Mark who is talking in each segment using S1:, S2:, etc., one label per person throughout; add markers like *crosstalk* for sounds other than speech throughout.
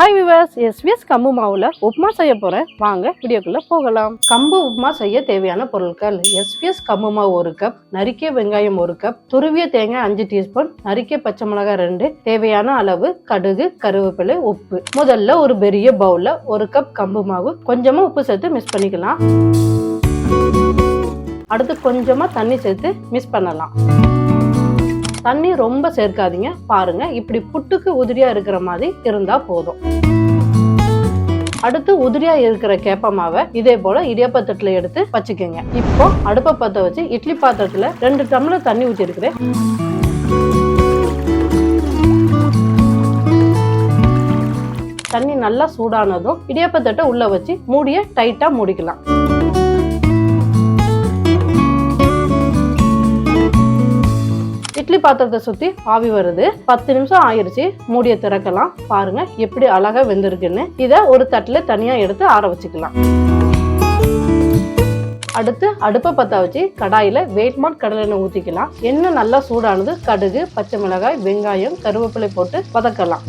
S1: Hi viewers SVS கம்பு மாவுல உப்புமா செய்ய போறேன். வாங்க வீடியோக்குள்ள போகலாம். கம்பு உப்புமா செய்ய தேவையான பொருட்கள் எஸ்விஎஸ் கம்பு மாவு ஒரு கப் நறுக்கிய வெங்காயம் ஒரு கப் துருவிய தேங்காய் அஞ்சு டீஸ்பூன் நறுக்கிய பச்சை மிளகாய் ரெண்டு தேவையான அளவு கடுகு கருவேப்பிலை உப்பு. முதல்ல ஒரு பெரிய பவுல்ல ஒரு கப் கம்பு மாவு. கொஞ்சமா உப்பு சேர்த்து மிக்ஸ் பண்ணிக்கலாம். அடுத்து கொஞ்சமா தண்ணி சேர்த்து மிக்ஸ் பண்ணலாம். தண்ணி ரொம்ப சேர்க்காதீங்க. பாருங்க இப்படி புட்டுக்கு உதிரியா இருக்கிற மாதிரி இருந்தா போதும். அடுத்து உதிரியா இருக்கிற கேப்ப மாவை இதே போல இடியாப்ப தட்டுல எடுத்து வச்சுக்கோங்க. இப்போ அடுப்பை பத்த வச்சு இட்லி பாத்திரத்துல ரெண்டு டம்ளர் தண்ணி ஊற்றி இருக்கிறேன் தண்ணி நல்லா சூடானதும் இடியாப்ப தட்டை உள்ள வச்சு மூடிய டைட்டா மூடிக்கலாம். பாத்திரத்தை சுத்தி ஆவி வருது. பத்து நிமிஷம் ஆயிருச்சு. மூடிய திறக்கலாம் பாருங்க எப்படி அழகா வெந்திருக்குன்னு. இதை ஒரு தட்டுல தனியா எடுத்து ஆற வச்சுக்கலாம். அடுத்து அடுப்பை பற்ற வச்சு கடாயில் வேட்மாட் கடலெண்ணெய் ஊற்றிக்கலாம் எண்ணெய் நல்லா சூடானது கடுகு பச்சை மிளகாய் வெங்காயம் கருவேப்பிலை போட்டு வதக்கலாம்.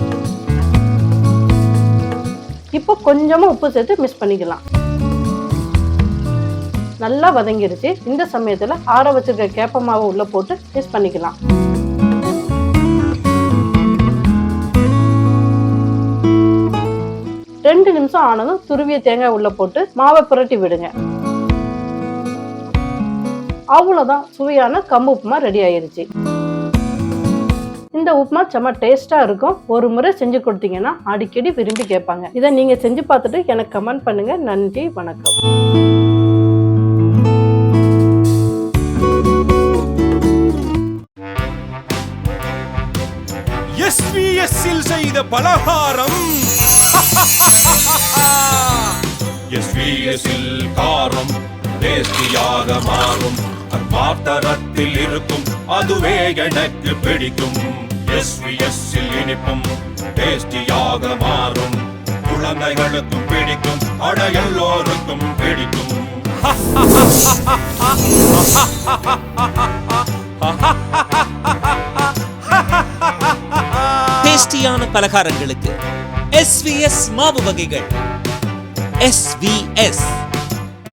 S1: இப்போ கொஞ்சமாக உப்பு சேர்த்து மிக்ஸ் பண்ணிக்கலாம். நல்லா வதங்கிருச்சு. இந்த சமயத்தில் ஆற வச்சிருக்க கேப்ப மாவு உள்ளே போட்டு மிக்ஸ் பண்ணிக்கலாம். நிமிஷம் ஆனதும் துருவிய தேங்காய் உள்ள போட்டு மாவை புரட்டி விடுங்க. அவ்வளவுதான் சுவையான கம்பு உப்புமா ரெடி ஆயிருச்சு. இந்த உப்புமா செம்ம டேஸ்டா இருக்கும். ஒரு முறை செஞ்சு கொடுத்தீங்கன்னா அடிக்கடி விரும்பி கேட்பாங்க. இதை நீங்க செஞ்சு பார்த்துட்டு எனக்கு கமெண்ட் பண்ணுங்க. நன்றி வணக்கம்.
S2: எஸ்விஎஸ்ஸில் செய்த பலகாரம். *laughs* பிஎஸ்இல் காரம் டேஸ்டியாக மாறும். அர்மாத்தரத்தில் இருக்கும் அதுவே எனக்கு பிடிக்கும். எஸ்விஎஸ்இல் இனிப்பும் டேஸ்டியாக மாறும். குழந்தைகளுக்கும் பிடிக்கும் அட எல்லோருக்கும் பிடிக்கும்.
S3: டேஸ்டியான பலகாரங்களுக்கு எஸ்விஎஸ் மாவு வகைகள். எஸ்விஎஸ்